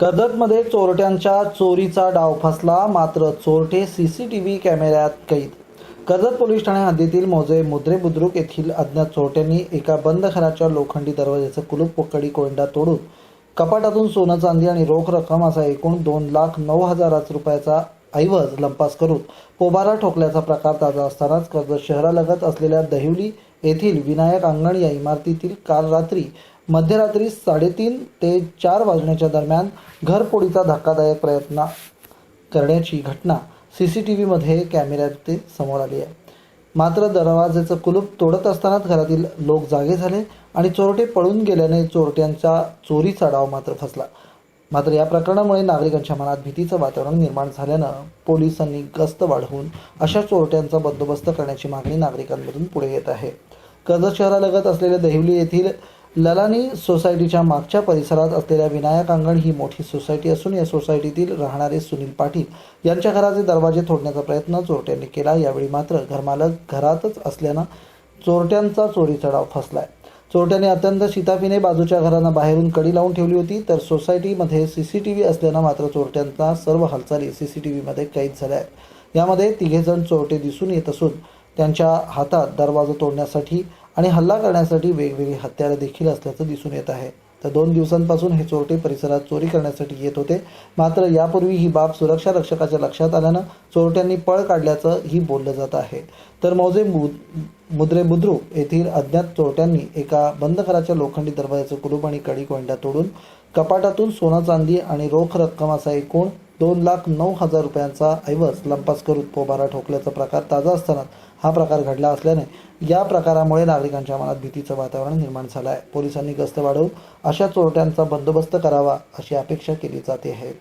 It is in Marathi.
कर्जतमध्ये चोरट्यांच्या चोरीचा डाव फसला मात्र चोरटे सीसीटीव्ही कॅमेऱ्यात कैद. कर्जत पोलीस ठाणे हद्दीतील मोजे मुद्रे बुद्रुक येथील अज्ञात चोरट्यांनी एका बंद घराच्या लोखंडी दरवाजाचं कुलूप पोकडी कोंडा तोडून कपाटातून सोनं चांदी आणि रोख रक्कम असा एकूण दोन लाख नऊ हजाराच रुपयाचा ऐवज लंपास करून पोबारा ठोकल्याचा प्रकार ताजा असतानाच कर्जत शहरालगत असलेल्या दहिवली येथील विनायक अंगण या इमारतीतील काल रात्री मध्यरात्री साडेतीन ते चार वाजण्याच्या दरम्यान घरपोडीचा धक्कादायक प्रयत्न करण्याची घटना सी सी टी व्हीमध्ये कॅमेऱ्यात समोर आली आहे. मात्र दरवाजेचं कुलूप तोडत असतानाच घरातील लोक जागे झाले आणि चोरटे पळून गेल्याने चोरट्यांचा चोरीचा डाव मात्र फसला. मात्र या प्रकरणामुळे नागरिकांच्या मनात भीतीचं वातावरण निर्माण झाल्यानं पोलिसांनी गस्त वाढवून अशा चोरट्यांचा बंदोबस्त करण्याची मागणी नागरिकांमधून पुढे येत आहे. कर्जत शहरालगत असलेल्या देहिवली येथील ललानी सोसायटीच्या मागच्या परिसरात असलेल्या विनायक अंगण ही मोठी सोसायटी असून या सोसायटीतील राहणारे सुनील पाटील यांच्या घराचे दरवाजे तोडण्याचा प्रयत्न चोरट्यांनी केला. यावेळी मात्र घरमालक घरातच असल्यानं चोरट्यांचा चोरीचा डाव फसलाय. चोरट्यांनी अत्यंत शिताफीने बाजूच्या घरांना बाहेरून कडी लावून ठेवली होती तर सोसायटीमध्ये सीसीटीव्ही असल्यानं मात्र चोरट्यांचा सर्व हालचाली सीसीटीव्हीमध्ये कैद झाल्या आहेत. यामध्ये तिघेजण चोरटे दिसून येत असून त्यांच्या हातात दरवाजा तोडण्यासाठी आणि हल्ला करण्यासाठी वेगवेगळी हत्यारं देखील असल्याचं दिसून येत आहे. तर दोन दिवसांपासून हे चोरटे परिसरात चोरी करण्यासाठी येत होते. मात्र यापूर्वी ही बाब सुरक्षा रक्षकाच्या लक्षात आल्यानं चोरट्यांनी पळ काढल्याचं ही बोललं जात आहे. तर मौजे मु- मुद्रे बुद्रुक येथील अज्ञात चोरट्यांनी एका बंद घराच्या लोखंडी दरवाजाचं कुलूप आणि कडी कोंड्या तोडून कपाटातून सोनं चांदी आणि रोख रक्कम असा एकूण दोन लाख नऊ हजार रुपयांचा ऐवज लंपास करून पोबारा ठोकल्याचा प्रकार ताजा असताना हा प्रकार घडला असल्याने या प्रकारामुळे नागरिकांच्या मनात भीतीचं वातावरण निर्माण झालं आहे पोलिसांनी गस्त वाढवून अशा चोरट्यांचा बंदोबस्त करावा अशी अपेक्षा केली जाते आहे.